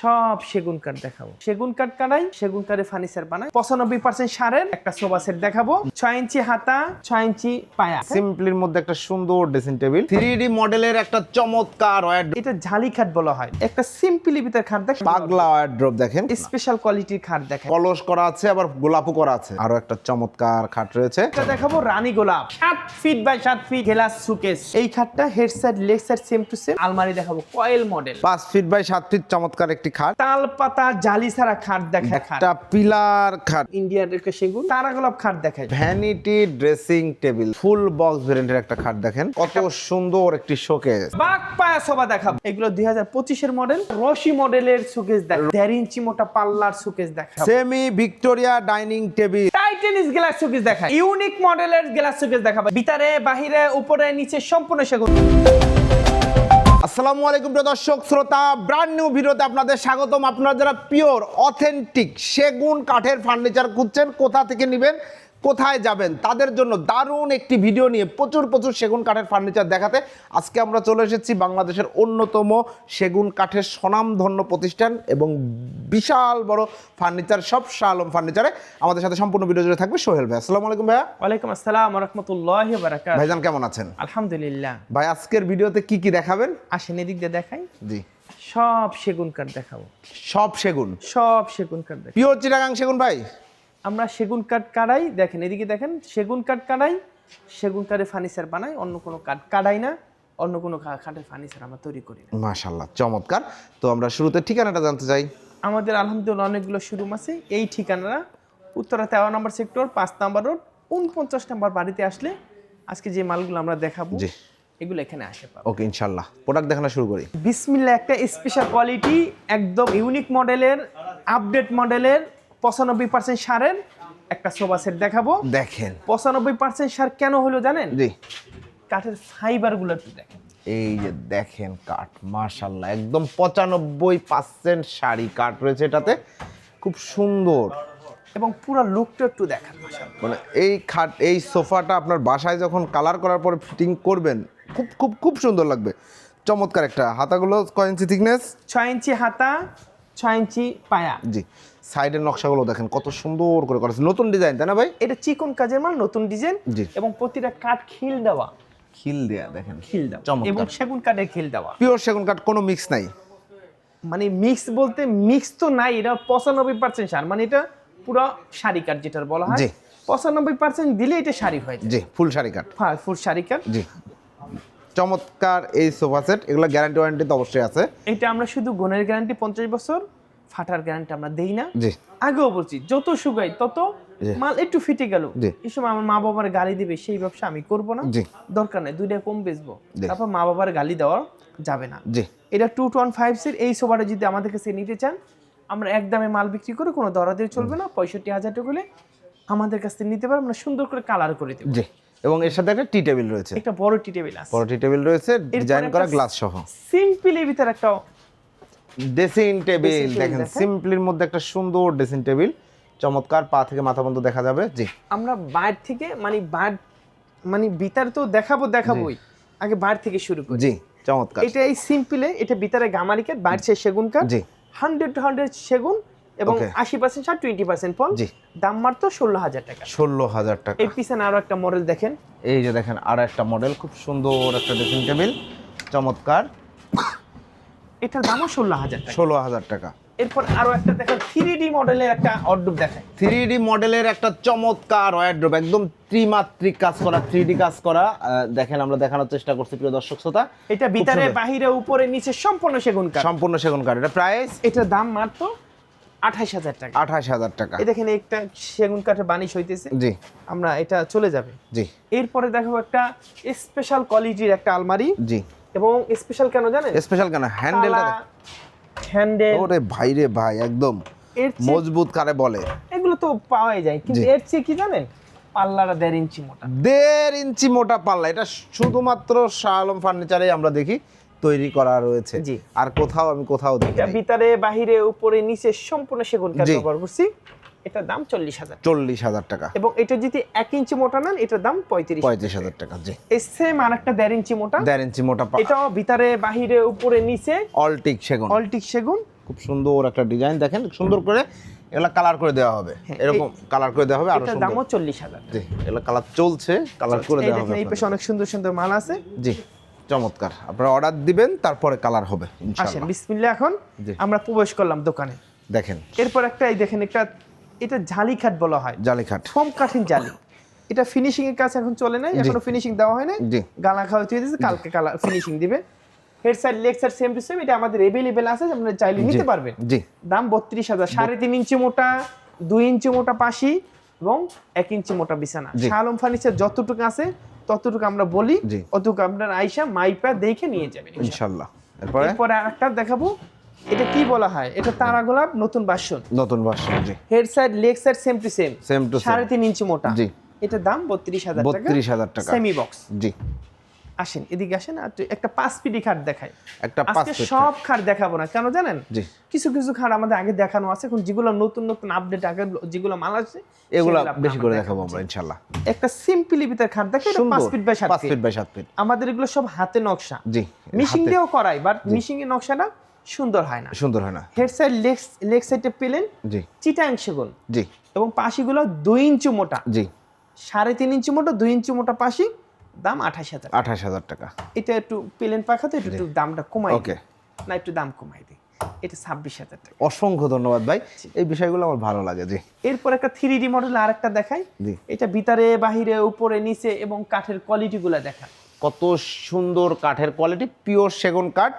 সব সেগুন কাঠ দেখাবো। সেগুন কাঠ কাটাই সেগুন কাঠের ফার্নিচার বানাই। পঁচানব্বই পার্সেন্ট সারের একটা সোফা সেট দেখাবো। ছয় ইঞ্চি হাতা ছয় ইঞ্চি পায়া। সিম্পলির মধ্যে একটা সুন্দর ড্রেসিং টেবিল থ্রি ডি মডেলের একটা চমৎকার এটা জালি খাট বলা হয়। একটা সিম্পলি ভিতর খাট দেখ পাগলা ওয়ার্ড্রপ দেখেন। স্পেশাল কোয়ালিটির খাট দেখা কলস করা আছে আবার গোলাপও করা আছে। আরও একটা চমৎকার খাট রয়েছে। এটা দেখাবো রানী গোলাপ। সাত ফিট বাই সাত ফিট গ্লাস সুকেস এই খাটটা head side leg side same to same আলমারি দেখাবো কয়েল মডেল পাঁচ ফিট বাই সাত ফিট চমৎকার একটি খাট। তাল পাতা জালি ছাড়া খাট দেখা একটা পিলার খাট। ইন্ডিয়ার সেগুন তারা গোলাপ খাট দেখায়। Vanity dressing table. Full box ভেরিয়েন্টের একটা খাট দেখেন। কত সুন্দর একটি শোকেস। বাঘ পায়া সোফা দেখাবো। এগুলো দুই হাজার পঁচিশের মডেল রশি মডেলের সুকেস দেখা দেড় ইঞ্চি মোটা পাল্লার সুকেস দেখা semi Victoria dining table. Titanic glass showcase দেখায়। ইউনিক মডেলের গ্লাস শোকেস দেখাবে। ভিতরে বাহিরে উপরে নিচে সম্পূর্ণ সেগুন। আসসালামু আলাইকুম প্রিয় দর্শক, শ্রোতা ব্র্যান্ড নিউ ভিডিওতে আপনাদের স্বাগতম। আপনারা যারা পিওর অথেন্টিক সেগুন কাঠের ফার্নিচার খুঁজছেন, কোথা থেকে নেবেন? কোথায় যাবেন? তাদের জন্য দারুণ একটি ভিডিও নিয়ে প্রচুর প্রচুর সেগুন কাঠের ফার্নিচার দেখাতে। আজকে আমরা চলে এসেছি বাংলাদেশের অন্যতম সেগুন কাঠের স্বনামধন্য প্রতিষ্ঠান এবং বিশাল বড় ফার্নিচার সব শাহ আলম ফার্নিচারে আমাদের সাথে সম্পূর্ণ ভিডিও জুড়ে থাকবে সোহেল ভাই। আসসালামু আলাইকুম ভাইয়া। ওয়ালাইকুম আসসালাম রহমতুল্লাহ ভাইজান কেমন আছেন? আলহামদুলিল্লাহ। ভাই আজকের ভিডিওতে কি কি দেখাবেন? আসেন এদিক দিয়ে দেখাই। জি। সব সেগুন কাঠ দেখাবো। সব সেগুন? সব সেগুন কাঠ দেখাবো। পিওর চিটাগাং সেগুন ভাই? আমরা সেগুন কাঠ কাটাই দেখেন এদিকে দেখেন সেগুন কাঠ কাটাই সেগুন কাঠের ফার্নিচার বানাই অন্য কোনো কাঠ কাটাই না অন্য কোনো কাঠের ফার্নিচার আমরা তৈরি করি মাশাল্লাহ চমৎকার। তো আমরা শুরুতে ঠিকানাটা জানতে চাই। আমাদের আলহামদুলিল্লাহ অনেকগুলো শোরুম আছে এই ঠিকানাটা উত্তরা তেরো নম্বর সেক্টর পাঁচ নম্বর রোড উনপঞ্চাশ নম্বর বাড়িতে আসলে আজকে যে মালগুলো আমরা দেখাবো এগুলো এখানে আসে পাবো। ওকে ইনশাল্লাহ প্রোডাক্ট দেখানো শুরু করি। বিসমিল্লা একটা স্পেশাল কোয়ালিটি একদম ইউনিক মডেলের আপডেট মডেলের পঁচানব্বই পার্সেন্ট সারের একটা সোফা সেট দেখাবো। দেখেন। পঁচানব্বই পার্সেন্ট সার কেন হলো জানেন? জি। কাঠের ফাইবারগুলো একটু দেখেন। এই যে দেখেন কাঠ মাশাল্লাহ একদম পঁচানব্বই পার্সেন্ট শাড়ি কাঠ রয়েছে এটাতে। খুব সুন্দর। এবং পুরো লুকটা একটু দেখেন মানে এই খাট এই সোফাটা আপনার বাসায় যখন কালার করার পরে ফিটিং করবেন খুব খুব খুব সুন্দর লাগবে। চমৎকার একটা হাতাগুলো কয় ইঞ্চি থিকনেস ছয় ইঞ্চি হাতা ছয় ইঞ্চি পায়া। জি। সাইডের নকশাগুলো দেখেন কত সুন্দর করে করেছে নতুন ডিজাইন তাই না ভাই? এটা চিকন কাজের মাল নতুন ডিজাইন এবং প্রতিটা কাঠ খিল দেওয়া। খিল দেয়া দেখেন খিল দেওয়া। এবং সেগুন কাঠের খিল দেওয়া। পিওর সেগুন কাঠ কোনো মিক্স নাই। মানে মিক্স বলতে মিক্স তো নাই এটা পঁচানব্বই পার্সেন্ট সার। মানে এটা পুরো শাড়ি কাঠ যেটার বলা হয়। পঁচানব্বই পার্সেন্ট দিলে এটা শাড়ি হয়ে যায়। জি ফুল শাড়ি কাঠ। হ্যাঁ ফুল শাড়ি কাঠ। জি। চমৎকার এই সোফা সেট এগুলো গ্যারান্টি ওয়ারেন্টি তো অবশ্যই আছে। এটা আমরা শুধু গুণের গ্যারান্টি পঞ্চাশ বছর ফাটার গ্যারান্টি আমরা দেই না। জি। আগেও বলছি যত শুকাই তত মাল একটু ফিটে গেল। এই সময় আমার মা বাবার গালি দিবে সেই ব্যবসা আমি করব না। জি। দরকার নেই দুইটা কম বেচবো। তারপর মা বাবার গালি দেওয়া যাবে না। জি। এটা টু ওয়ান ফাইভ সির এই সোফাটা যদি আমাদের কাছে নিতে চান আমরা একদমে মাল বিক্রি করে কোনো দরাদের চলবে না পঁয়ষট্টি হাজার টাকা হলে আমাদের কাছ থেকে নিতে পারব আমরা সুন্দর করে কালার করে দেবো। জি। এবং এর সাথে একটা টি টেবিল রয়েছে। একটা বড় টি টেবিল আছে। বড় টি টেবিল রয়েছে ডিজাইন করা গ্লাস সহ। সিম্পল এর ভিতরে একটা ড্রেসিং টেবিল দেখেন। সিম্পলির মধ্যে একটা সুন্দর ড্রেসিং টেবিল চমৎকার পা থেকে মাথা পর্যন্ত দেখা যাবে। জি। আমরা বাইর থেকে মানে বাইর মানে ভিতরে তো দেখাবো দেখাবোই। আগে বাইর থেকে শুরু করি। জি চমৎকার। এটা এই সিম্পলে এটা ভিতরে গামারি কাঠ বাইরে সে সেগুন কাঠ জি। হান্ড্রেড টু হান্ড্রেড সেগুন এবং আশি পার্সেন্ট ষাট টোয়েন্টি পার্সেন্ট জি। দাম মাত্র ষোলো হাজার টাকা। ষোলো হাজার টাকা। এর পিছনে আরও একটা মডেল দেখেন। এই যে দেখেন আর একটা মডেল খুব সুন্দর একটা ড্রেসিং টেবিল চমৎকার। এটার দামও ষোলো হাজার ষোলো হাজার টাকা। এরপর আরও একটা দেখেন থ্রি ডি মডেলের একটা অর্ডুপ দেখেন থ্রি ডি মডেলের একটা চমৎকার ওয়ারড্রোব একদম ত্রিমাত্রিক কাজ করা থ্রি ডি কাজ করা। দেখেন আমরা দেখানোর চেষ্টা করছি প্রিয় দর্শক শ্রোতা। এটা ভিতরে বাহিরে উপরে নিচে সম্পূর্ণ সেগুন কাঠ। সম্পূর্ণ সেগুন কাঠ। এটা প্রাইস এটার দাম মাত্র আঠাশ হাজার টাকা। আঠাশ হাজার টাকা। এই দেখেন একটা সেগুন কাঠের বানিশ হইতেছে। জি। আমরা এটা চলে যাবে। জি। এরপরে দেখাবো একটা স্পেশাল কোয়ালিটির একটা আলমারি। জি। এবং স্পেশাল কেন জানেন? স্পেশাল কেন? হ্যান্ডেলটা হ্যান্ডেল ওরে ভাই রে ভাই একদম মজবুত কারে বলে। এগুলো তো পাওয়াই যায় কিন্তু এর চেয়ে কি জানেন? পাল্লাটা দেড় ইঞ্চি মোটা। দেড় ইঞ্চি মোটা পাল্লা। এটা শুধুমাত্র শাহ আলম ফার্নিচারে আমরা দেখি তৈরি করা রয়েছে। আর কোথাও আমি কোথাও দেখি ভিতরে বাহিরে উপরে নিচে সম্পূর্ণ সেগুন কাঠ জি। ব্যবহার করছি। এটার দাম চল্লিশ হাজার। চল্লিশ হাজার টাকা। এবং এটা যদি এক ইঞ্চি মোটা নেন এটার দাম পঁয়ত্রিশ পঁয়ত্রিশ হাজার টাকা জি। এই সেম আর একটা দেড় ইঞ্চি মোটা। দেড় ইঞ্চি মোটা এটাও ভিতরে বাহিরে উপরে নিচে। অলটিক সেগুন। অলটিক সেগুন। খুব সুন্দর একটা ডিজাইন দেখেন সুন্দর করে এগুলা কালার করে দেওয়া হবে। হ্যাঁ, এরকম কালার করে দেওয়া হবে আরও দামও চল্লিশ হাজার। জি এগুলা কালার চলছে কালার করে দেওয়া হবে এই পাশে অনেক সুন্দর সুন্দর মাল আছে। জি চমৎকার। আপনারা অর্ডার দিবেন তারপরে কালার হবে আসেন ইনশাআল্লাহ বিসমিল্লা এখন। আমরা প্রবেশ করলাম দোকানে। দেখেন। এরপর একটা এই দেখেন একটা এটা জালি খাট বলা হয়। জালিখাট ফোম কাঠিন জালি এটা ফিনিশিং এর কাজ এখন চলে নাই এখনও ফিনিশিং দেওয়া হয় নাই। গালা খাওয়া হয়ে দিয়েছে কালকে কালার ফিনিশিং দিবে। Head side leg side same to same এটা আমাদের অ্যাভেলেবেল আছে আপনারা চাইলে নিতে পারবেন। জি। দাম বত্রিশ হাজার সাড়ে তিন ইঞ্চি মোটা দুই ইঞ্চি মোটা পাশি এবং এক ইঞ্চি মোটা বিছানা। শালম ফার্নিচার যতটুকু আছে ততটুকু আমরা বলি অতটুকু আপনার আইসা মাইপা দেখে নিয়ে যাবেন ইনশাআল্লাহ। এরপরে? এরপরে আরেকটা দেখাবো। এটা কি বলা হয়? এটা তারা গোলাপ নতুন বাসন। নতুন version G. Head side leg side same to same same to সাড়ে তিন ইঞ্চি মোটা। জি। এটার দাম বত্রিশ হাজার টাকা। 32,000 টাকা। সেমি বক্স জি। আসেন এদিকে আসেন আর একটা পাঁচ পিডি খাট দেখাই। একটা আজকে সব খাট। দেখাবো না। কেন জানেন? জি। কিছু কিছু খাট আমাদের আগে দেখানো আছে। এখন যেগুলো নতুন নতুন আপডেট আগে যেগুলো মাল আছে এগুলো বেশি করে দেখাবো। আমরা ইনশাআল্লাহ। একটা সিম্পলি ভিতর খাট দেখে এটা পাঁচ ফিট বাই সাত পাঁচ ফিট। ফিট বাই সাত ফিট। আমাদের এগুলো সব হাতে নকশা। জি মিশিং দিয়েও করাই বাট মিশিং এর নকশাটা সুন্দর হয় না। সুন্দর হয় না। হেড সাইড লেগ লেগ সাইডে পেলেন জি। চিটাং সেগুন। জি। এবং পাশিগুলো দুই ইঞ্চি মোটা। জি। সাড়ে তিন ইঞ্চি মোটা দুই ইঞ্চি মোটা পাশি দাম আঠাশ হাজার আঠাশ হাজার টাকা। এটা একটু প্লেন পাখাতে একটু একটু দামটা কমাই ওকে। না একটু দাম কমাই দিই। এটা ছাব্বিশ হাজার টাকা। অসংখ্য ধন্যবাদ ভাই। এই বিষয়গুলো আমার ভালো লাগে জি। এরপর একটা থ্রি ডি মডেল আরেকটা দেখাই। জি। এটা ভিতরে বাহিরে উপরে নিচে এবং কাঠের কোয়ালিটিগুলো দেখা কত সুন্দর কাঠের কোয়ালিটি পিওর সেগুন কাঠ।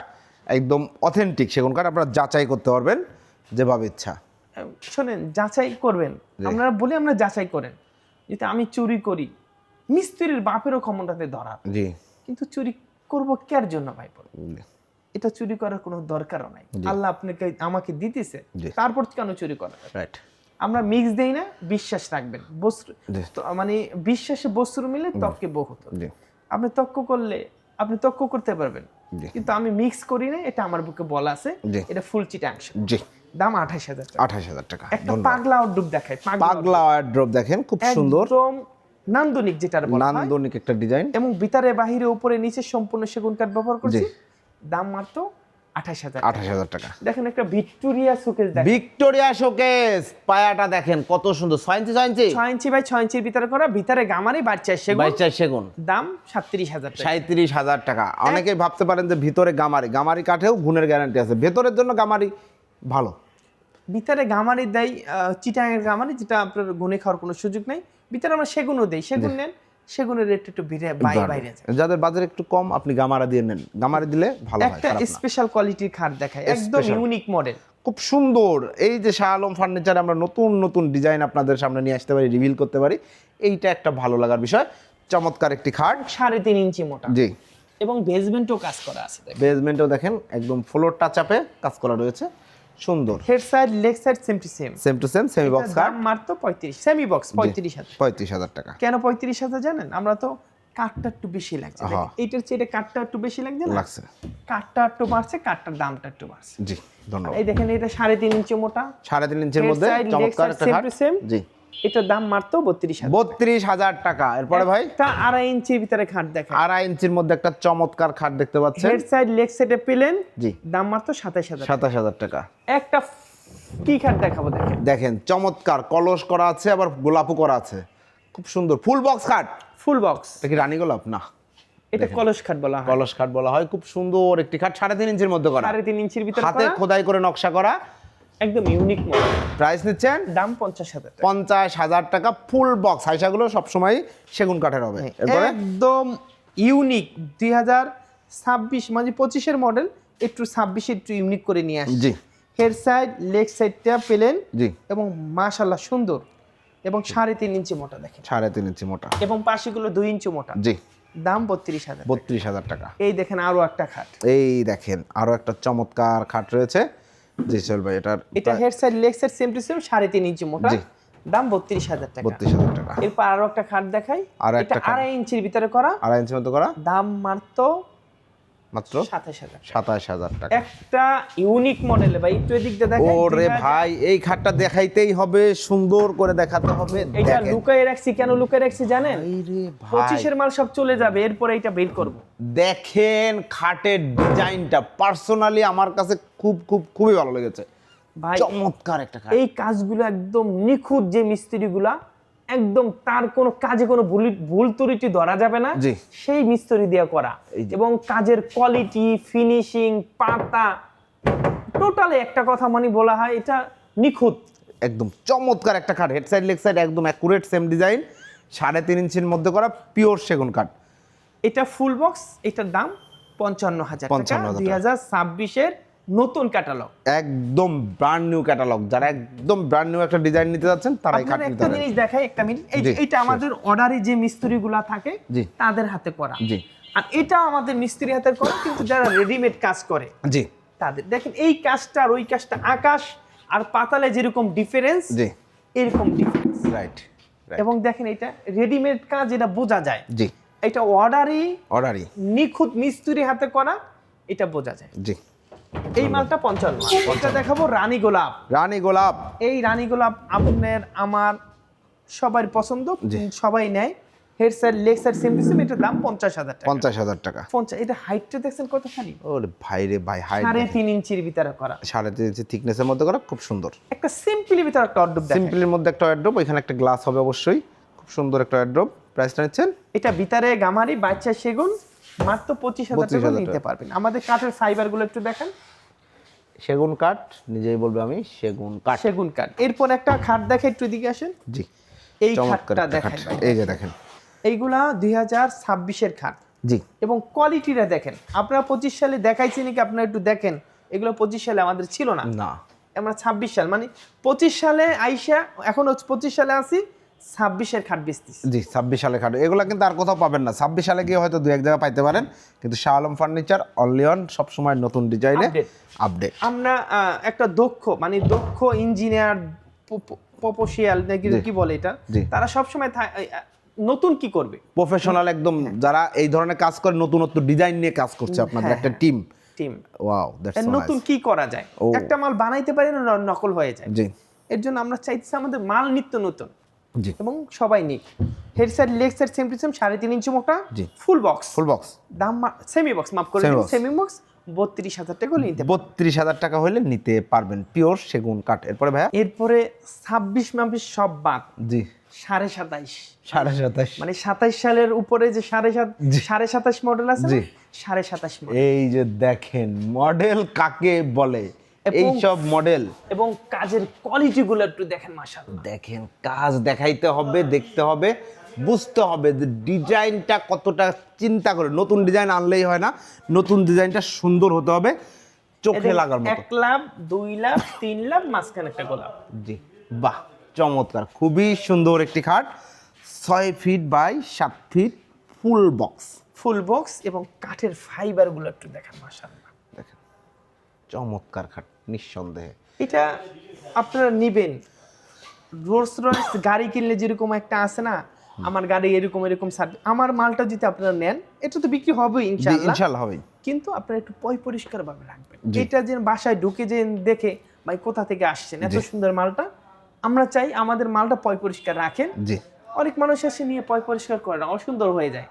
একদম অথেন্টিক সেগুন কাঠ আপনারা যাচাই করতে পারবেন যেভাবে ইচ্ছা। শোনেন যাচাই করবেন। আপনারা বলি আমরা যাচাই করেন। যেটা আমি চুরি করি মিস্ত্রির বাপেরও ক্ষমতাতে ধরা। জি। কিন্তু চুরি করব কার জন্য ভাই? এটা চুরি করার কোনো দরকারও নাই। আল্লাহ আপনাকে আমাকে দিতেছে। তারপর কেন চুরি করা রাইট আমরা মিক্স দেই না বিশ্বাস রাখবেন। বস্ত্র মানে বিশ্বাসে বস্ত্র মিলে তককে বহুত। আপনি তক্ক করলে আপনি তক্ক করতে পারবেন। কিন্তু আমি মিক্স করি না এটা আমার বুকে বলা আছে এটা ফুল চিটাংশ জি। দাম আঠাশ হাজার টাকা। আঠাশ হাজার টাকা একটা পাগলা ড্রপ দেখায় পাগলা ড্রপ দেখেন খুব সুন্দর। নান্দনিক যেটা বলা নান্দনিক একটা ডিজাইন এবং ভিতরে বাহিরে উপরে নিচে সম্পূর্ণ সেগুন কাঠ ব্যবহার করছি। দাম মাত্র আঠাশ হাজার আঠাশ হাজার টাকা। দেখেন একটা ভিক্টোরিয়া দেখেন। ভিক্টোরিয়া শোকেস পায়াটা দেখেন কত সুন্দর। ছয় ইঞ্চি ছয় ইঞ্চি? ছয় ইঞ্চি বাই ছয় ইঞ্চির ভিতরে করা ভিতরে গামারি সেগুন। দাম সাতত্রিশ হাজার সাঁত্রিশ হাজার টাকা। অনেকেই ভাবতে পারেন যে ভিতরে গামারি গামারি কাঠেও গুণের গ্যারান্টি আছে। ভেতরের জন্য গামারি ভালো। ভিতরে গামারি দেয় চিটাঙের গামারি যেটা আপনার গুনে খাওয়ার কোনো সুযোগ নেই। ভিতরে আমরা সেগুনও দেই। সেগুন নেন সেগুনের রেট একটু বাইরে বাইরে যায়। যাদের বাজার একটু কম আপনি গামারা দিয়ে নেন। গামারি দিলে ভালো হয় একটা স্পেশাল কোয়ালিটির খাট দেখায় একদম ইউনিক মডেল খুব সুন্দর। এই যে শাহ আলম ফার্নিচারে আমরা নতুন নতুন ডিজাইন আপনাদের সামনে নিয়ে আসতে পারি রিভিল করতে পারি এইটা একটা ভালো লাগার বিষয়। চমৎকার একটি খাট। সাড়ে তিন ইঞ্চি মোটা। জি। এবং বেসমেন্টও কাজ করা আছে বেসমেন্টও দেখেন একদম ফ্লোর টাচ আপে কাজ করা রয়েছে। সুন্দর। Head side leg side same to same same to same semi box দাম মাত্র পঁয়ত্রিশ। সেমি বক্স পঁয়ত্রিশ হাজার। পঁয়ত্রিশ হাজার টাকা। কেন পঁয়ত্রিশ হাজার জানেন? আমরা তো কাঠটা একটু বেশি লাগছে। এইটার চেয়ে এটা কাঠটা একটু বেশি লাগছে না? লাগছে। কাঠটা একটু বাড়ছে কাঠটার দামটা একটু বাড়ছে। জি ধন্যবাদ। এই দেখেন এটা সাড়ে তিন ইঞ্চি মোটা। সাড়ে তিন ইঞ্চির মধ্যে চমৎকার একটা same। জি। এটার দাম মাত্র বত্রিশ বত্রিশ হাজার টাকা। এরপরে ভাই? একটা আড়াই ইঞ্চির ভিতরে খাট দেখা আড়াই ইঞ্চির মধ্যে একটা চমৎকার খাট দেখতে পাচ্ছেন। হেড সাইড লেগ সাইডে পেলেন জি। দাম মাত্র সাতাশ হাজার সাতাশ হাজার টাকা। একটা কি খাট দেখাবো দেখেন। দেখেন চমৎকার কলস করা আছে আবার গোলাপও করা আছে। খুব সুন্দর ফুল বক্স খাট। Full box. এটা কি রানী গোলাপ? না। এটা কলস খাট বলা হয়। কলস খাট বলা হয়। খুব সুন্দর একটি খাট সাড়ে তিন ইঞ্চির মধ্যে করা। সাড়ে তিন ইঞ্চির ভিতরে হাতে খোদাই করে নকশা করা। একদম ইউনিক মডেল প্রাইস নিচ্ছেন? দাম পঞ্চাশ হাজার পঞ্চাশ হাজার টাকা ফুল বক্স হাইসাগুলো সবসময় সেগুন কাঠের হবে। একদম ইউনিক দুই হাজার ছাব্বিশ মানে পঁচিশের মডেল একটু ছাব্বিশে একটু ইউনিক করে নিয়ে আসছে। জি। হেড সাইড লেগ সাইডটা পেলেন। জি। এবং মাশাল্লাহ সুন্দর। এবং সাড়ে তিন ইঞ্চি মোটা দেখেন। সাড়ে তিন ইঞ্চি মোটা। এবং পাশেগুলো দুই ইঞ্চি মোটা। জি। দাম বত্রিশ হাজার বত্রিশ হাজার টাকা। এই দেখেন আরও একটা খাট। এই দেখেন আরও একটা চমৎকার খাট রয়েছে। জি ভাই এটার এটা head side leg side same to same সাড়ে তিন ইঞ্চি মোটা দাম বত্রিশ হাজার টাকা। বত্রিশ হাজার টাকা। এরপর আরও একটা খাট দেখাই। আরও একটা আড়াই ইঞ্চির ভিতরে করা। আড়াই ইঞ্চি মতো করা। দাম মাত্র মাত্র সাতাশ হাজার। টাকা। একটা ইউনিক মডেল ভাই একটু এদিক দেখেন ওরে ভাই এই খাটটা দেখাইতেই হবে সুন্দর করে দেখাতে হবে। এটা লুকায় রাখছি কেন লুকায় রাখছি জানেন? পঁচিশের মাল সব চলে যাবে এরপরে এটা বের করব। দেখেন খাটের ডিজাইনটা পার্সোনালি আমার কাছে খুব খুব খুবই ভালো লেগেছে। ভাই চমৎকার একটা খাট। এই কাজগুলো একদম নিখুঁত যে মিস্ত্রিগুলা একদম তার কোনো কাজে কোনো ভুল ভুল ত্রুটি ধরা যাবে না। সেই মিস্ত্রি দিয়ে করা। এবং কাজের কোয়ালিটি ফিনিশিং পাতা টোটালি একটা কথা মানে বলা হয় এটা নিখুঁত। একদম চমৎকার একটা কাঠ হেড সাইড লেগ সাইড একদম অ্যাকুরেট সেম ডিজাইন সাড়ে তিন ইঞ্চির মধ্যে করা পিওর সেগুন কাঠ এটা ফুল বক্স এটার দাম পঞ্চান্ন হাজার টাকা 55,000 দুই হাজার ছাব্বিশের নতুন ক্যাটালগ একদম ব্র্যান্ড নিউ ক্যাটালগ যারা একদম ব্র্যান্ড নিউ একটা ডিজাইন নিতে যাচ্ছেন তারা এই খাট আপনার নিতে একটা জিনিস দেখাই একটা মিনিট। এই জি, এটা আমাদের অর্ডারে যে মিস্ত্রিগুলা থাকে। তাদের হাতে করা। জি। আর এটা আমাদের মিস্ত্রি হাতে করা কিন্তু যারা রেডিমেড কাজ করে জি। তাদের। দেখেন এই কাজটা আর ওই কাজটা আকাশ আর পাতালে যেরকম ডিফারেন্স জি। এরকম ডিফারেন্স রাইট এবং দেখেন এটা রেডিমেড কাজ এটা বোঝা যায়। জি। এটা অর্ডারই অর্ডারই নিখুঁত মিস্ত্রি হাতে করা এটা বোঝা যায়। জি। এই মালটা পঞ্চান্ন এটা দেখাবো রানী গোলাপ। রানী গোলাপ। এই রানী গোলাপ আপনার আমার সবার পছন্দ সবাই নেয়। Head side leg side same to same এটার দাম পঞ্চাশ হাজার টাকা। পঞ্চাশ হাজার টাকা। পঞ্চাশ এটা হাইটটা দেখছেন কতখানি? ওরে ভাই রে ভাই হাই সাড়ে তিন ইঞ্চির ভিতরে করা। সাড়ে তিন ইঞ্চি থিকনেসের মধ্যে করা খুব সুন্দর। একটা সিম্পলি ভিতরে একটা অর্ডব সিম্পলের মধ্যে একটা ওয়ার্ড্রপ এখানে একটা গ্লাস হবে অবশ্যই। খুব সুন্দর একটা ওয়ার্ড্রপ প্রাইসটা নিচ্ছেন? এটা ভিতরে গামারি বাচ্চা সেগুন মাত্র পঁচিশ হাজার টাকা। নিতে পারবেন। আমাদের কাঠের ফাইবারগুলো একটু দেখেন। সেগুন কাঠ নিজেই বলবে আমি সেগুন কাঠ। সেগুন কাঠ। এরপর একটা খাট দেখে একটু এদিকে আসেন। জি এই খাটটা দেখেন এই যে দেখেন। এইগুলা দুই হাজার ছাব্বিশের খাট। জি। এবং কোয়ালিটিটা দেখেন। আপনারা পঁচিশ সালে দেখাইছি নাকি আপনারা একটু দেখেন? এগুলো পঁচিশ সালে আমাদের ছিল না। না। আমরা ছাব্বিশ সাল মানে পঁচিশ সালে আইসা এখন পঁচিশ সালে আসি ছাব্বিশের খাট বেচতেছি। জি ছাব্বিশ সালে খাট। এগুলো কিন্তু আর কোথাও পাবেন না। ছাব্বিশ সালে গিয়ে হয়তো দু এক জায়গায় পাইতে পারেন। কিন্তু শাহ আলম ফার্নিচার অনলিয়ন সবসময় নতুন ডিজাইনে আপডেট আমরা একটা দক্ষ মানে দক্ষ ইঞ্জিনিয়ার প্রপোশিয়াল নাকি কি বলে এটা? তারা সবসময় নতুন কি করবে? প্রফেশনাল একদম যারা এই ধরনের কাজ করে নতুনত্ব ডিজাইন নিয়ে কাজ করছে আপনাদের। হ্যাঁ, একটা টিম টিম ওয়াও দ্যাটস নতুন কি করা যায়? ও। একটা মাল বানাইতে পারি না নকল হয়ে যায়। জি। এর জন্য আমরা চাইছি আমাদের মাল নিত্য নতুন। এবং সবাই নিক। Head side leg side same to same সাড়ে তিন ইঞ্চি মোটা জি। Full box. Full box. দাম সেমি বক্স মাফ করে সেমি বক্স বত্রিশ হাজার টাকা হলে নিতে। বত্রিশ হাজার টাকা হলে নিতে পারবেন। পিওর সেগুন কাঠ। এরপরে ভাইয়া? এরপরে ছাব্বিশ মাপিস সব বাদ জি। সাড়ে সাতাইশ। সাড়ে সাতাশ মানে সাতাইশ সালের উপরে যে সাড়ে সাত। সাড়ে সাতাশ মডেল আছে। সাড়ে সাতাশ এই যে দেখেন মডেল কাকে বলে? এই সব মডেল এবং কাজের কোয়ালিটি গুলো একটু দেখেন মাসাল দেখেন কাজ দেখাইতে হবে দেখতে হবে বুঝতে হবে যে ডিজাইনটা কতটা চিন্তা করে। নতুন ডিজাইন আনলেই হয় না নতুন ডিজাইনটা সুন্দর হতে হবে চোখে লাগার মতো। এক লাভ দুই লাভ তিন লাভ মাঝখানে একটা গোলাপ। জি বাহ চমৎকার খুবই সুন্দর একটি খাট ছয় ফিট বাই সাত feet full box full box এবং কাঠের ফাইবারগুলো একটু দেখেন দেখেন চমৎকার খাট নিঃসন্দেহে। এটা আপনারা নিবেন। রোলস রয়েস গাড়ি কিনলে যেরকম একটা আছে না আমার গাড়ি এরকম এরকম সার্ভিস আমার মালটা যদি আপনারা নেন এটা তো বিক্রি হবে জি, ইনশাআল্লাহ। ইনশাল্লাহ হবে কিন্তু আপনারা একটু পয় পরিষ্কার ভাবে রাখবেন। এটা যে বাসায় ঢুকে যে দেখে ভাই কোথা থেকে আসছেন? এত সুন্দর মালটা। আমরা চাই আমাদের মালটা পয় পরিষ্কার রাখেন। জি। অনেক মানুষ এসে নিয়ে পয় পরিষ্কার করে না অসুন্দর হয়ে যায়।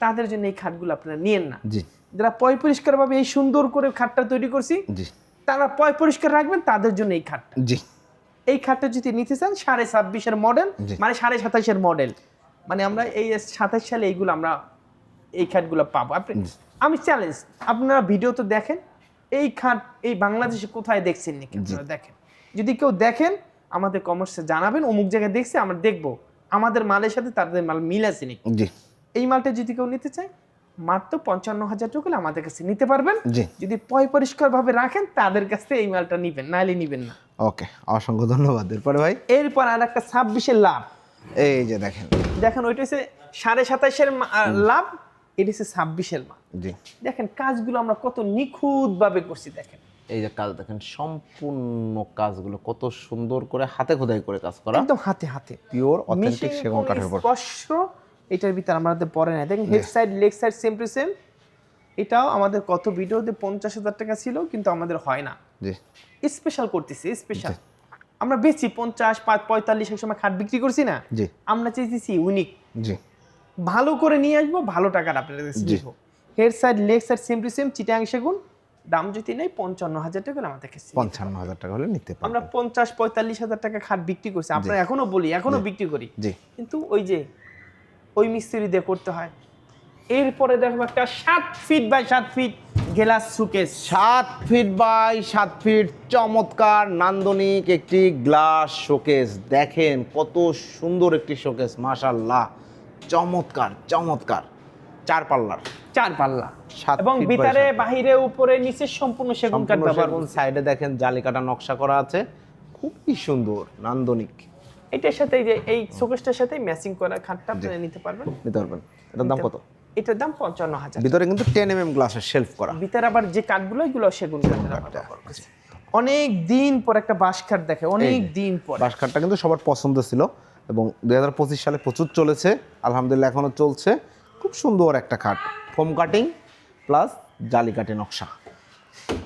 তাদের জন্য এই খাটগুলো আপনারা নিয়েন না। জি। যারা পয় পরিষ্কার ভাবে এই সুন্দর করে খাটটা তৈরি করছি তারা পয় পরিষ্কার রাখবেন তাদের জন্য এই খাটটা। জি। এই খাটটা যদি নিতে চান সাড়ে ছাব্বিশের মডেল মানে সাড়ে সাতাশের মডেল মানে আমরা এই সাতাশ সালে এইগুলো আমরা এই খাটগুলো পাবো। আপনি আমি চ্যালেঞ্জ আপনারা ভিডিও তো দেখেন এই খাট এই বাংলাদেশে কোথায় দেখছেন নাকি আপনারা দেখেন? যদি কেউ দেখেন আমাদের কমার্সে জানাবেন অমুক জায়গায় দেখছে আমরা দেখব। আমাদের মালের সাথে তাদের মাল মিল আছে নাকি? এই মালটা যদি কেউ নিতে চায় মাত্র পঞ্চান্ন হাজার টাকা আমাদের কাছে নিতে পারবেন। জি। যদি পয় পরিষ্কার ভাবে রাখেন তাদের কাছ থেকে এই মালটা নিবেন নাহলে নিবেন না। ওকে অসংখ্য ধন্যবাদ। এরপরে ভাই? এরপর আর একটা ছাব্বিশের লাভ। এই যে দেখেন। দেখেন ওইটা হচ্ছে সাড়ে সাতাশের মা- লাভ এটা হচ্ছে ছাব্বিশের মা। জি। দেখেন কাজগুলো আমরা কত নিখুঁত ভাবে করছি দেখেন। এই যে কাজ দেখেন সম্পূর্ণ কাজগুলো কত সুন্দর করে হাতে খোদাই করে কাজ করা। একদম হাতে হাতে। পিওর অথেন্টিক সেগুন কাঠের উপর। স্পর্শ এটার ভিতরে আমাদের পরে নাই। দেখেন head side leg side same to same এটাও আমাদের কত ভিডিওতে পঞ্চাশ হাজার টাকা ছিল কিন্তু আমাদের হয় না। জি। স্পেশাল করতেছি স্পেশাল আমরা বেচি পঞ্চাশ পাঁচ পঁয়তাল্লিশ এক সময় খাট বিক্রি করছি না? জি। আমরা চাইতেছি ইউনিক জি। ভালো করে নিয়ে আসব ভালো টাকার আপনাদের কাছে। Head side leg side same to same Chittagong সেগুন। দাম যদি নেই পঞ্চান্ন হাজার টাকা আমাদের কাছে পঞ্চান্ন হাজার টাকা হলে নিতে পারবেন। আমরা পঞ্চাশ পঁয়তাল্লিশ হাজার টাকা খাট বিক্রি করছি। আমরা এখনও বলি এখনও বিক্রি করি। জি। কিন্তু ওই যে ওই মিস্ত্রি দিয়ে করতে হয়। এরপরে দেখো একটা সাত ফিট বাই সাত ফিট গ্লাস সুকেস সাত ফিট বাই সাত ফিট চমৎকার নান্দনিক একটি গ্লাস শোকেস দেখেন কত সুন্দর একটি শোকেস মাশাল্লাহ চমৎকার চমৎকার। চার পাল্লার। চার পাল্লা। এবং ভিতরে। বাহিরে উপরে নিচে সম্পূর্ণ সেগুন কাঠ ব্যবহার সাইডে দেখেন জালিকাটা নকশা করা আছে। খুবই সুন্দর নান্দনিক। এটার সাথে এই যে এই শোকেসটার সাথে ম্যাচিং করা খাটটা আপনারা নিতে পারবেন। নিতে পারবেন। এটার দাম কত? এটার দাম পঞ্চান্ন হাজার। ভিতরে কিন্তু টেন এম এম গ্লাসের শেলফ করা। ভিতরে আবার যে কাঠগুলো এগুলো সেগুন। অনেক দিন পর একটা বাঁশ কাঠ দেখে অনেক দিন পর। বাঁশখাটটা কিন্তু সবার পছন্দ ছিল এবং দুই হাজার পঁচিশ সালে প্রচুর চলেছে। আলহামদুলিল্লাহ এখনও চলছে। খুব সুন্দর একটা খাট। ফোম কাটিং প্লাস জালি কাটে নকশা।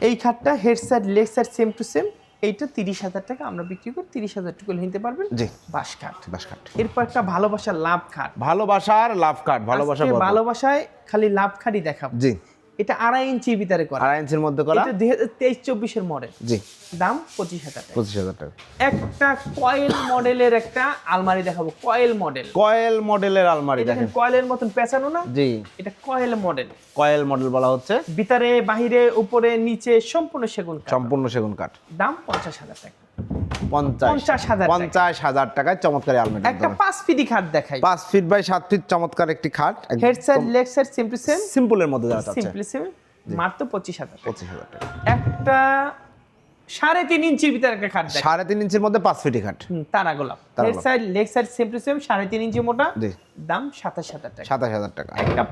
এই খাটটা head side leg side same to same এইটা তিরিশ হাজার টাকা আমরা বিক্রি করি তিরিশ হাজার টাকা নিতে পারবেন জি। বাঁশ কাঠ। বাঁশখাট এরপর একটা ভালোবাসার লাভ খাট ভালোবাসার লাভ কাট ভালোবাসা ভালোবাসায় খালি লাভ খাটই দেখাবো। জি। এটা আড়াই ইঞ্চির ভিতরে করা। আড়াই ইঞ্চির মধ্যে করা। এটা দুই হাজার তেইশ চব্বিশের মডেল। জি। দাম পঁচিশ হাজার পঁচিশ হাজার টাকা। একটা কয়েল মডেলের একটা আলমারি দেখাবো কয়েল মডেল কয়েল মডেলের আলমারি দেখেন কয়েলের মতন পেঁচানো না? জি। এটা কয়েল মডেল কয়েল মডেল বলা হচ্ছে। ভিতরে বাহিরে উপরে নিচে সম্পূর্ণ সেগুন কাঠ। সম্পূর্ণ সেগুন কাঠ। দাম পঞ্চাশ হাজার টাকা। পঞ্চাশ। হাজার টাকায় চমৎকার আলমারি একটা পাঁচ ফিটি খাট দেখাই। পাঁচ ফিট বাই সাত ফিট চমৎকার একটি খাট। Head side leg side same to সিম্পলের মধ্যে যাওয়া যাচ্ছে। সিম্পলি সেম মাত্র পঁচিশ হাজার পঁচিশ হাজার টাকা। একটা সাড়ে তিন ইঞ্চির ভিতরে একটা খাট সাড়ে তিন ইঞ্চির মধ্যে পাঁচ ফিটি খাট। তারা গোলাপ। গোলাপ। Side leg side same to same সাড়ে তিন ইঞ্চি মোটা দাম সাতাশ হাজার টাকা। সাতাশ হাজার টাকা। একটা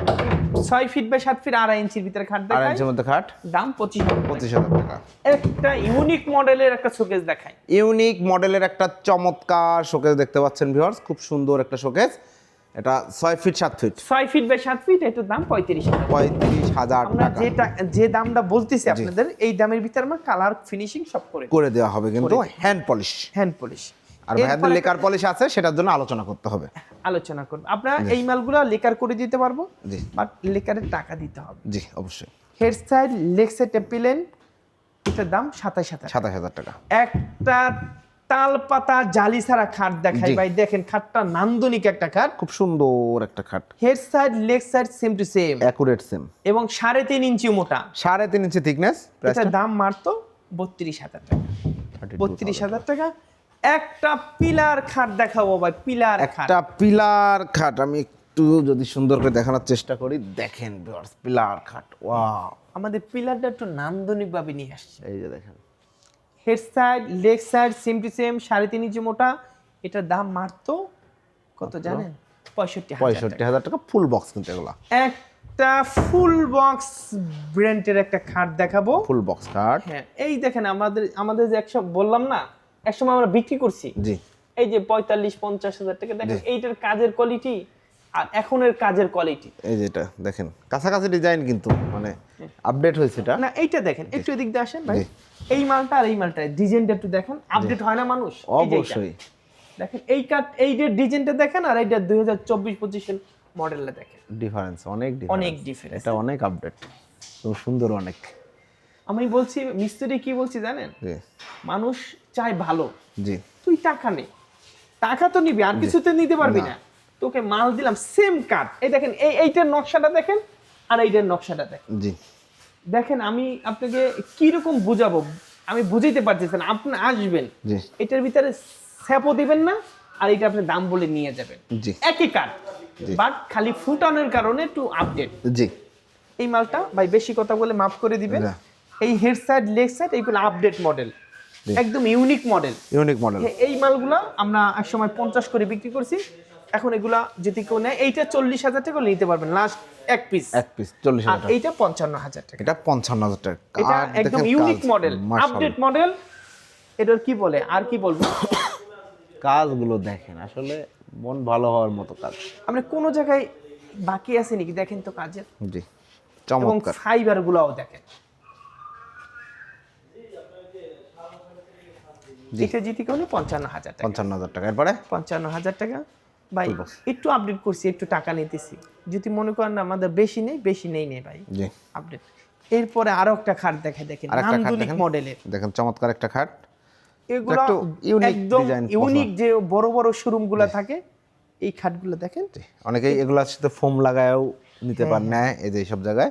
ছয় ফিট বাই সাত ফিট আড়াই ইঞ্চির ভিতরে খাট আড়াই ইঞ্চির মধ্যে খাট। দাম পঁচিশ পঁচিশ হাজার টাকা। একটা ইউনিক মডেলের একটা শোকেস দেখাই ইউনিক মডেলের একটা চমৎকার শোকেস দেখতে পাচ্ছেন ভিউয়ার্স খুব সুন্দর একটা শোকেস এটা ছয় ফিট সাত ফিট। ছয় ফিট বাই সাত ফিট এটার দাম পঁয়ত্রিশ হাজার পঁয়ত্রিশ হাজার আমরা টাকা। যে যে দামটা বলতেছি আপনাদের এই দামের ভিতর আমরা কালার ফিনিশিং সব করে করে দেওয়া হবে কিন্তু হ্যান্ড পলিশ হ্যান্ড পলিশ আর ভাইয়াদের লেকার পলিশ আছে সেটার জন্য আলোচনা করতে হবে। আলোচনা করব। আপনারা এই মালগুলো লেকার করে দিতে পারব জি। বাট লেকারের টাকা দিতে হবে। জি অবশ্যই। হেড সাইড লেগ সাইড টেপিলেন এটার দাম সাতাশ হাজার সাতাশ হাজার টাকা। একটা তাল পাতা জালি ছাড়া খাট দেখাই ভাই দেখেন খাটটা নান্দনিক একটা খাট। খুব সুন্দর একটা খাট। Head side leg side same to same accurate same এবং সাড়ে তিন ইঞ্চি মোটা। সাড়ে তিন ইঞ্চি থিকনেস এটার দাম মারতো বত্রিশ হাজার টাকা। বত্রিশ হাজার টাকা। একটা পিলার খাট দেখাবো ভাই পিলার খাট। একটা পিলার খাট। আমি একটু যদি সুন্দর করে দেখানোর চেষ্টা করি দেখেন পিলার খাট। ওয়াও আমাদের পিলারটা একটু নান্দনিক ভাবে নিয়ে আসছে। এই যে দেখেন। Head side leg side same to same সাড়ে তিন ইঞ্চি মোটা। এটার দাম মারতো কত জানেন? পঁয়ষট্টি পঁয়ষট্টি হাজার টাকা ফুল বক্স কিন্তু এগুলা। একটা ফুল বক্স ব্র্যান্ডের একটা খাট দেখাবো। ফুল বক্স খাট হ্যাঁ এই দেখেন আমাদের আমাদের যে একশো বললাম না একসময় আমরা বিক্রি করছি। জি। এই যে পঁয়তাল্লিশ পঞ্চাশ হাজার টাকা দেখেন এইটার কাজের কোয়ালিটি আর এখনের কাজের কোয়ালিটি এই যেটা দেখেন কাছাকাছি ডিজাইন কিন্তু। মানে আপডেট হয়েছে এটা? না এইটা দেখেন একটু এদিক দিয়ে আসেন ভাই। এই। মালটা আর এই মালটা ডিজাইনটা একটু দেখেন। আপডেট হয় না মানুষ? অবশ্যই। দেখেন এই কাট এই যে ডিজাইনটা দেখেন আর এইটা দুই হাজার চব্বিশ মডেলটা দেখেন। ডিফারেন্স অনেক difference। অনেক ডিফারেন্স এটা অনেক আপডেট খুব সুন্দর অনেক। আমি বলছি মিস্ত্রি কি বলছি জানেন? মানুষ চায় ভালো। জি। তুই টাকা নে। টাকা তো নিবি আর কিছুতে নিতে পারবি না। তোকে মাল দিলাম সেম কাট এই দেখেন এই এইটার নকশাটা দেখেন। আর এইটার নকশাটা দেখেন। জি। দেখেন আমি আপনাকে কীরকম বুঝাবো? আমি বুঝাইতে পারতেছি না। আপনি আসবেন। জি। এটার ভিতরে স্যাপও দিবেন না আর এটা আপনি দাম বলে নিয়ে যাবেন। জি। একই কাঠ বাট খালি ফুটানোর কারণে একটু আপডেট জি। এই মালটা ভাই বেশি কথা বলে মাফ করে দিবেন। এই হেড সাইড লেগ সাইড এইগুলো আপডেট মডেল একদম ইউনিক মডেল ইউনিক মডেল এই মালগুলো আমরা এক সময় পঞ্চাশ করে বিক্রি করছি। এখন এগুলা যদি কেউ নেয় এইটা চল্লিশ হাজার টাকা নিতে পারবেন লাস্ট এক পিস এক পিস চল্লিশ হাজার এইটা পঞ্চান্ন হাজার টাকা। এটা পঞ্চান্ন হাজার টাকা। এটা একদম ইউনিক মডেল আপডেট মডেল এটার কি বলে আর কি বলব? কাজগুলো দেখেন আসলে মন ভালো হওয়ার মতো কাজ। আমরা কোনো জায়গায় বাকি আছে নাকি দেখেন তো কাজের। জি চমৎকার। ফাইবার গুলাও দেখেন। এটা জিতে কেউ পঞ্চান্ন হাজার টাকা। পঞ্চান্ন হাজার টাকা। এরপরে? পঞ্চান্ন হাজার টাকা। ভাই একটু আপডেট করছি একটু টাকা নিতেছি। যদি মনে করেন আমাদের বেশি নেই বেশি নেই নেই ভাই। আপডেট এরপরে আরও একটা খাট দেখে দেখেন নান্দনিক মডেলের দেখেন চমৎকার একটা খাট। এগুলো একদম ইউনিক যে বড় বড় থাকে এই খাটগুলো দেখেন। অনেকেই এগুলোর সাথে ফোম লাগায়ও নিতে পারেন না এই যে সব জায়গায়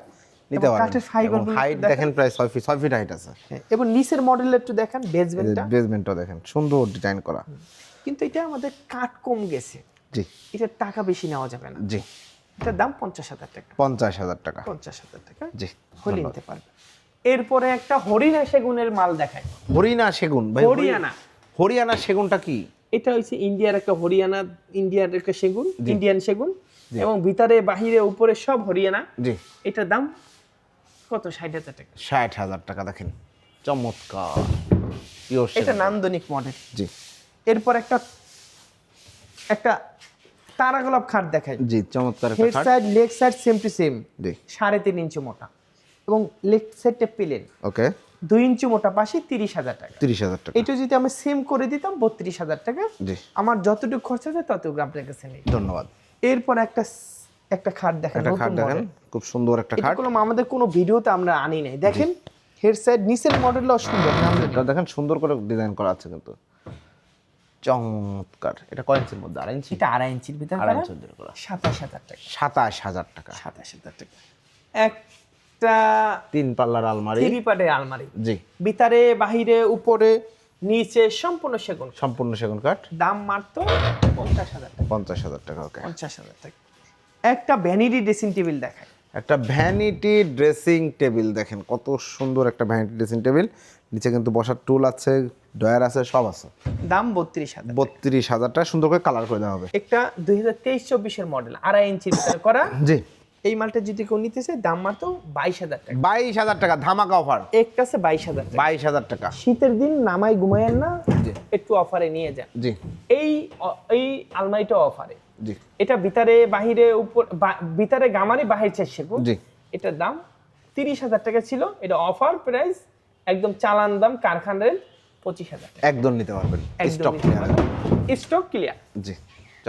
নিতে পারেন। কাঠেরগুলো হাইট দেখেন। প্রায় ছয় ফিট ছয় ফিট হাইট আছে। হ্যাঁ, এবং নিচের মডেলের একটু দেখেন বেসমেন্টটা বেসমেন্টও দেখেন সুন্দর ডিজাইন করা। কিন্তু এটা আমাদের কাঠ কম গেছে। জি। এটার টাকা বেশি নেওয়া যাবে না। জি। এটার দাম পঞ্চাশ হাজার টাকা। পঞ্চাশ হাজার টাকা। পঞ্চাশ হাজার টাকা জি হলে নিতে পারবে। এরপরে একটা হরিণা সেগুনের মাল দেখায় হরিয়ানা সেগুন ভাই হরিয়ানা। হরিয়ানা সেগুনটা কি? এটা হচ্ছে ইন্ডিয়ার একটা হরিয়ানা ইন্ডিয়ার একটা সেগুন ইন্ডিয়ান সেগুন। এবং ভিতরে বাহিরে উপরে সব হরিয়ানা। জি। এটার দাম কত? ষাট হাজার টাকা। ষাট হাজার টাকা দেখেন। চমৎকার। এটা নান্দনিক মডেল জি। এরপর একটা একটা তারা গোলাপ খাট দেখায় জি চমৎকার একটা head side leg side same to same সাড়ে তিন ইঞ্চি মোটা। এবং লেগ সাইডটা পেলেন ওকে। দুই ইঞ্চি মোটা পাশে তিরিশ হাজার টাকা। তিরিশ হাজার টাকা। এটা যদি আমি সেম করে দিতাম বত্রিশ হাজার টাকা। জি। আমার যতটুকু খরচ আছে ততটুকু আপনার কাছে নেই। ধন্যবাদ। এরপর একটা একটা খাট দেখেন একটা খাট দেখেন। খুব সুন্দর একটা খাট। কোনো আমাদের কোনো ভিডিওতে আমরা আনি নাই। দেখেন হেড সাইড নিচের মডেলও সুন্দর। দেখেন সুন্দর করে ডিজাইন করা আছে কিন্তু। চমৎকার। এটা কয় ইঞ্চির মধ্যে? আড়াই ইঞ্চি? এটা আড়াই ইঞ্চির ভিতরে আড়াই ইঞ্চির ভিতরে করা। সাতাশ হাজার টাকা। সাতাশ হাজার টাকা। সাতাশ হাজার টাকা। একটা তিন পাল্লার আলমারি। থ্রি পার্টের আলমারি। জি। ভিতরে বাহিরে উপরে নিচে সম্পূর্ণ সেগুন। সম্পূর্ণ সেগুন কাঠ। দাম মাত্র পঞ্চাশ হাজার টাকা। পঞ্চাশ হাজার টাকা ওকে পঞ্চাশ হাজার টাকা। একটা ভ্যানিটি ড্রেসিং টেবিল দেখায় একটা ভ্যানিটি ড্রেসিং টেবিল দেখেন কত সুন্দর একটা ভ্যানিটি ড্রেসিং টেবিল নিচে কিন্তু বসার টুল আছে ডয়ার আছে সব আছে। দাম বত্রিশ হাজার বত্রিশ হাজার টাকা সুন্দর করে কালার করে দেওয়া হবে। একটা দুই হাজার তেইশ চব্বিশের মডেল আড়াই ইঞ্চির করা। জি। এই মালটা যদি কেউ নিতে চায় দাম মাত্র বাইশ হাজার টাকা। বাইশ হাজার টাকা ধামাকা অফার একটা আছে বাইশ হাজার বাইশ হাজার টাকা। শীতের দিন নামাই ঘুমায়েন না। একটু অফারে নিয়ে যান। জি। এই এই আলমারিটা অফারে জি। এটা ভিতরে বাহিরে উপর ভিতরে গামারি বাহির চারশে জি। এটার দাম তিরিশ হাজার টাকা ছিল। এটা অফার প্রাইস একদম চালান দাম কারখানার পঁচিশ হাজার একদম নিতে পারবেন। স্টক ক্লিয়ার স্টক ক্লিয়ার জি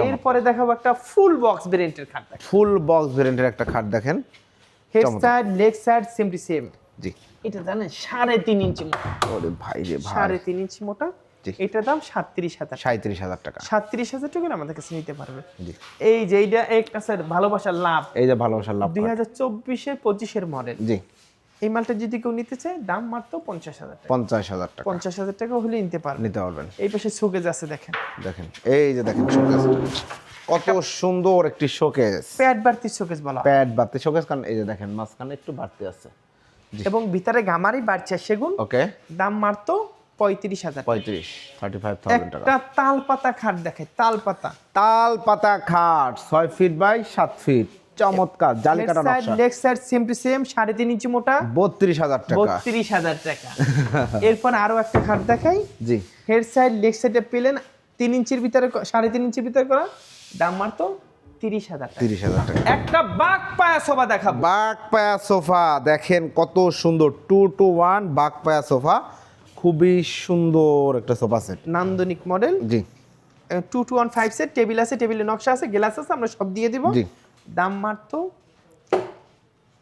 এরপরে দেখাবো একটা ফুল বক্স ভেরিয়েন্টের খাট ফুল বক্স ভেরিয়েন্টের একটা খাট দেখেন। Head side leg side same জি। এটা জানেন সাড়ে তিন ইঞ্চি মোটা। ওরে ভাই রে ভাই। সাড়ে তিন ইঞ্চি মোটা। এটার দাম সাতত্রিশ হাজার সাঁত্রিশ হাজার টাকা। সাতত্রিশ হাজার টাকা আমাদের কাছে নিতে পারবে। এই যে এইটা একটা স্যার ভালোবাসার লাভ। এই যে ভালোবাসার লাভ। দুই হাজার চব্বিশের পঁচিশের মডেল জি। এই মালটা যদি কেউ নিতে চায় দাম মাত্র পঞ্চাশ হাজার টাকা। পঞ্চাশ হাজার টাকা। পঞ্চাশ হাজার টাকা হলে নিতে পারবে। নিতে পারবেন। এই পাশে শোকেজ আছে দেখেন। দেখেন এই যে দেখেন শোকেজ কত সুন্দর একটি শোকেজ প্যাড বাড়তি সুকেজ বলা। প্যাড বাড়তে শোকেস কারণ এই যে দেখেন মাঝখানে একটু বাড়তি আছে। এবং ভিতরে গামারি বাড়ছে সেগুন। ওকে। দাম মাত্র পঁয়ত্রিশ হাজার পঁয়ত্রিশ থার্টি ফাইভ থাউজেন্ড টাকা। একটা তাল পাতা খাট দেখে তাল পাতা তাল পাতা খাট ছয় ফিট বাই সাত ফিট চমৎকার জালি কাটা নকশা। Leg side same to same সাড়ে তিন ইঞ্চি মোটা। বত্রিশ হাজার টাকা। বত্রিশ হাজার টাকা। এরপর আরও একটা খাট দেখাই। জি। হেড সাইড লেগ সাইডে পেলেন তিন ইঞ্চির ভিতরে ক- সাড়ে তিন ইঞ্চির ভিতরে করা। দাম মাত্র তিরিশ হাজার টাকা। তিরিশ হাজার টাকা। একটা বাঘ পায়া সোফা দেখাবো। বাঘ পায়া সোফা দেখেন কত সুন্দর। টু টু ওয়ান বাঘ পায়া সোফা খুবই সুন্দর একটা সোফা সেট। নান্দনিক মডেল জি। Two two one five set table আছে টেবিলে নকশা আছে গ্লাস আছে আমরা সব দিয়ে দিব। জি। দাম মাত্র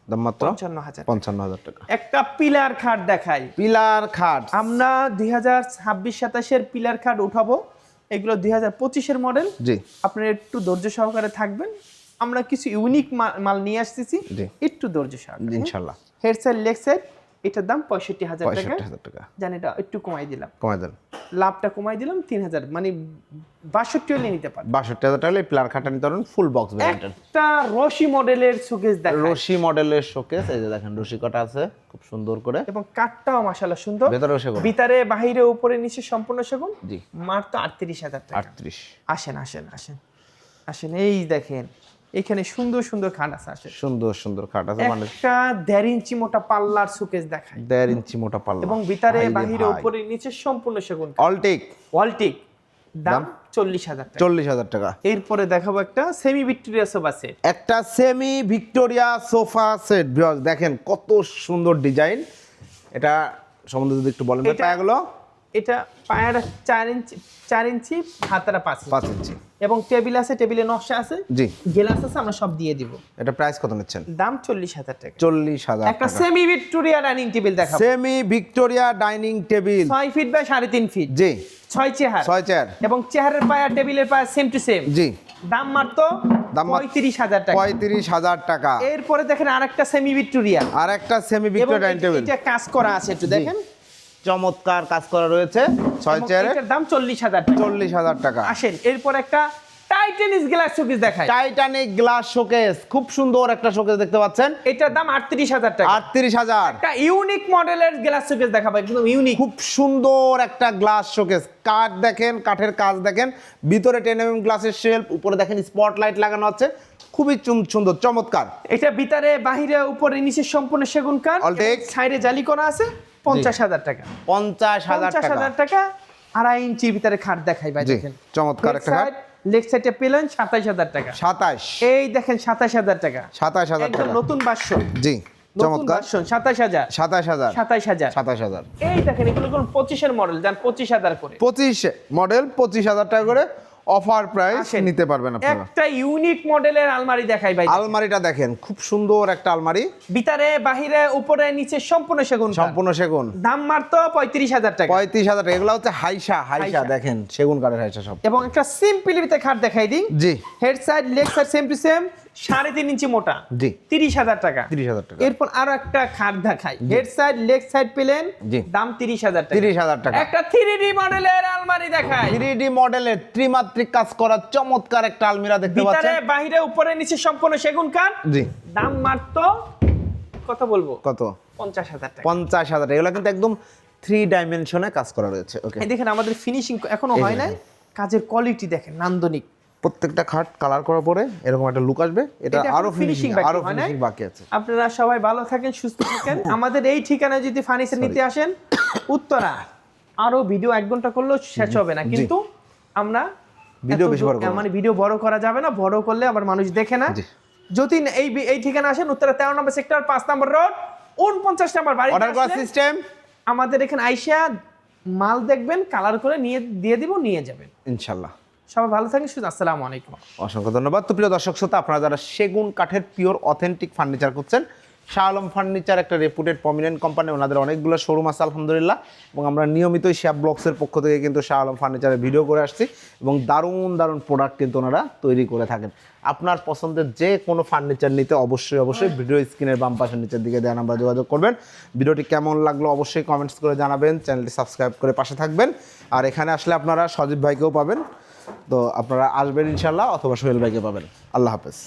দাম মাত্র পঞ্চান্ন হাজার পঞ্চান্ন হাজার টাকা। একটা পিলার খাট দেখাই। পিলার খাট। আমরা দুই হাজার ছাব্বিশ সাতাশের পিলার খাট উঠাবো। এগুলো দুই হাজার পঁচিশের মডেল। জি। আপনারা একটু ধৈর্য সহকারে থাকবেন। আমরা কিছু ইউনিক মাল নিয়ে আসতেছি। একটু ধৈর্য সহকারে। ইনশাল্লাহ। হেড সাইড লেগ সাইড এটার দাম পঁয়ষট্টি হাজার টাকা। জানি এটা একটু কমাই দিলাম। কমাই দেন লাভটা কমাই দিলাম তিন হাজার মানে বাষট্টি হলে নিতে পারবেন বাষট্টি হাজার টাকা পিলার নিতে পারেন ফুল বক্স একটা রশি মডেলের শোকেস দেখা রশি মডেলের শোকেস এই যে দেখেন রশি কটা আছে খুব সুন্দর করে। এবং কাঠটাও মাসাল্লাহ সুন্দর। ভেতরেও সেগুন। ভিতরে বাহিরে উপরে নিচে সম্পূর্ণ সেগুন। জি। মাত্র আটত্রিশ হাজার টাকা। আটত্রিশ। আসেন আসেন আসেন। আসেন এই দেখেন। এখানে সুন্দর সুন্দর খাট আছে সুন্দর সুন্দর খাট আছে মানে একটা দেড় ইঞ্চি মোটা পাল্লার সুকেস দেখায় দেড় ইঞ্চি মোটা পাল্লা। এবং ভিতরে বাহিরে উপরে নিচে সম্পূর্ণ সেগুন অলটেক। ওয়ালটিক দাম চল্লিশ হাজার টাকা। চল্লিশ হাজার টাকা। এরপরে দেখাবো একটা সেমি ভিক্টোরিয়া সোফা সেট একটা সেমি ভিক্টোরিয়া সোফা সেট দেখেন কত সুন্দর ডিজাইন এটা সম্বন্ধে যদি একটু বলেন এটা- পায়াগুলো? এটা পায়ের চার ইঞ্চি চার ইঞ্চি হাতারা পাঁচ পাঁচ ইঞ্চি। এবং টেবিল আছে টেবিলে নকশা আছে। জি। গেলাস আছে আমরা সব দিয়ে দিব। এটা প্রাইস কত নিচ্ছেন? দাম চল্লিশ হাজার টাকা। চল্লিশ হাজার একটা সেমি ভিক্টোরিয়া ডাইনিং টেবিল দেখাবো। সেমি ভিক্টোরিয়া ডাইনিং টেবিল ছয় ফিট বাই সাড়ে তিন ফিট জি। ছয় চেহার ছয় চেয়ার। এবং চেহারের পায়া টেবিলের পায়া সেম টু সেম জি। দাম মাত্র দাম পঁয়ত্রিশ হাজার টাকা। পঁয়ত্রিশ হাজার টাকা। এরপরে দেখেন আরেকটা সেমি ভিক্টোরিয়া আরেকটা সেমি ভিক্টোরিয়া ডাইনিং টেবিল এটা কাজ করা আছে একটু দেখেন। চমৎকার কাজ করা রয়েছে। ছয় এবং চেয়ারে দাম চল্লিশ হাজার চল্লিশ হাজার টাকা। আসেন এরপর একটা টাইটানিস গ্লাস শোকেস দেখায় টাইটানিক গ্লাস শোকেস খুব সুন্দর একটা শোকেস দেখতে পাচ্ছেন। এটার দাম আটত্রিশ হাজার টাকা। আটত্রিশ হাজার। একটা ইউনিক মডেলের গ্লাস শোকেস দেখাবো একদম ইউনিক খুব সুন্দর একটা গ্লাস শোকেস কাঠ দেখেন কাঠের কাজ দেখেন। ভিতরে টেন এম গ্লাসের শেল্ফ উপরে দেখেন স্পটলাইট লাগানো আছে। খুবই সুন্দর চমৎকার। এটা ভিতরে বাহিরে উপরে নিচে সম্পূর্ণ সেগুন কাঠ। সাইডে জালি করা আছে। পঞ্চাশ হাজার টাকা। পঞ্চাশ হাজার টাকা। আড়াই ইঞ্চির ভিতরে খাট দেখাই ভাই দেখেন। চমৎকার একটা খাট। লেগ সাইডে পেলেন সাতাইশ হাজার টাকা। সাতাশ। এই দেখেন সাতাশ হাজার টাকা। সাতাশ হাজার একদম টাকা। নতুন বাস্য জি চমৎকার। সাতাশ হাজার। সাতাশ হাজার। সাতাইশ হাজার। সাতাশ হাজার। এই দেখেন এগুলো কোন পঁচিশের মডেল যান পঁচিশ হাজার করে। পঁচিশ মডেল পঁচিশ হাজার টাকা করে। Offer price. নিতে পারবেন আপনারা। একটা ইউনিক মডেলের আলমারি দেখাই ভাই। আলমারিটা দেখেন খুব সুন্দর একটা আলমারি। ভিতরে বাহিরে উপরে নিচে সম্পূর্ণ সেগুন সম্পূর্ণ সেগুন। দাম মাত্র পঁয়ত্রিশ হাজার টাকা। পঁয়ত্রিশ হাজার টাকা। এগুলা হচ্ছে হাইসা হাইসা। দেখেন সেগুন কাঠের হাইসা সব। এবং একটা সিম্পলি ভিতরে খাট দেখাই দিই। জি। Head side leg side same to same সাড়ে তিন ইঞ্চি মোটা। জি। তিরিশ হাজার টাকা। তিরিশ হাজার টাকা। এরপর আরও একটা খাট দেখাই। হেড সাইড লেগ সাইড পেলেন জি। দাম তিরিশ হাজার টাকা। তিরিশ হাজার টাকা। একটা থ্রি ডি মডেলের আলমারি দেখাই। থ্রি ডি মডেলের ত্রিমাত্রিক কাজ করা চমৎকার একটা আলমিরা দেখতে পাচ্ছেন। বাহিরে উপরে নিচে সম্পূর্ণ সেগুন কাঠ জি। দাম মাত্র কত বলব? কত? পঞ্চাশ হাজার টাকা। পঞ্চাশ হাজার টাকা। এগুলো কিন্তু একদম থ্রি ডাইমেনশনে কাজ করা রয়েছে। ওকে দেখেন আমাদের ফিনিশিং এখনও হয় নাই। কাজের কোয়ালিটি দেখেন নান্দনিক। প্রত্যেকটা খাট কালার করার পরে এরকম একটা লুক আসবে। এটা আরও ফিনিশিং আরও ফিনিশিং বাকি আছে। আপনারা সবাই ভালো থাকেন সুস্থ থাকেন। আমাদের এই ঠিকানায় যদি ফার্নিচার নিতে আসেন উত্তরা। আরও ভিডিও এক ঘণ্টা করলেও শেষ হবে না। কিন্তু আমরা ভিডিও বেশি বড়। মানে ভিডিও বড় করা যাবে না বড় করলে আবার মানুষ দেখে না। যদি এই এই ঠিকানা আসেন উত্তরা তেরো নম্বর সেক্টর পাঁচ নম্বর রোড উনপঞ্চাশ নম্বর বাড়ি অর্ডার করার সিস্টেম আমাদের এখানে আইসা মাল দেখবেন কালার করে নিয়ে দিয়ে দিব নিয়ে যাবেন। ইনশাল্লাহ। সবাই ভালো থাকেন শুধু আসসালামু আলাইকুম। অসংখ্য ধন্যবাদ। তো প্রিয় দর্শক, শ্রোতা, আপনারা যারা সেগুন, কাঠের পিওর অথেন্টিক ফার্নিচার করছেন শাহ আলম ফার্নিচার একটা রেপুটেড প্রমিনেন্ট কোম্পানি ওনাদের অনেকগুলো শোরুম আছে, আলহামদুলিল্লাহ। এবং আমরা নিয়মিতই শ্যাপ ব্লগসের পক্ষ থেকে কিন্তু শাহ আলম ফার্নিচারের ভিডিও করে আসছি এবং দারুণ দারুণ প্রোডাক্ট কিন্তু ওনারা তৈরি করে থাকেন। আপনার পছন্দের যে কোনো ফার্নিচার নিতে অবশ্যই অবশ্যই ভিডিও স্ক্রিনের বাম পাশের নিচের দিকে দেওয়া নাম্বার যোগাযোগ করবেন। ভিডিওটি কেমন লাগল অবশ্যই কমেন্টস করে জানাবেন চ্যানেলটি সাবস্ক্রাইব করে পাশে থাকবেন। আর এখানে আসলে আপনারা সজীব ভাইকেও পাবেন। তো আপনারা আসবেন ইনশাল্লাহ অথবা সোহেল ভাইকে পাবেন। আল্লাহ হাফেজ।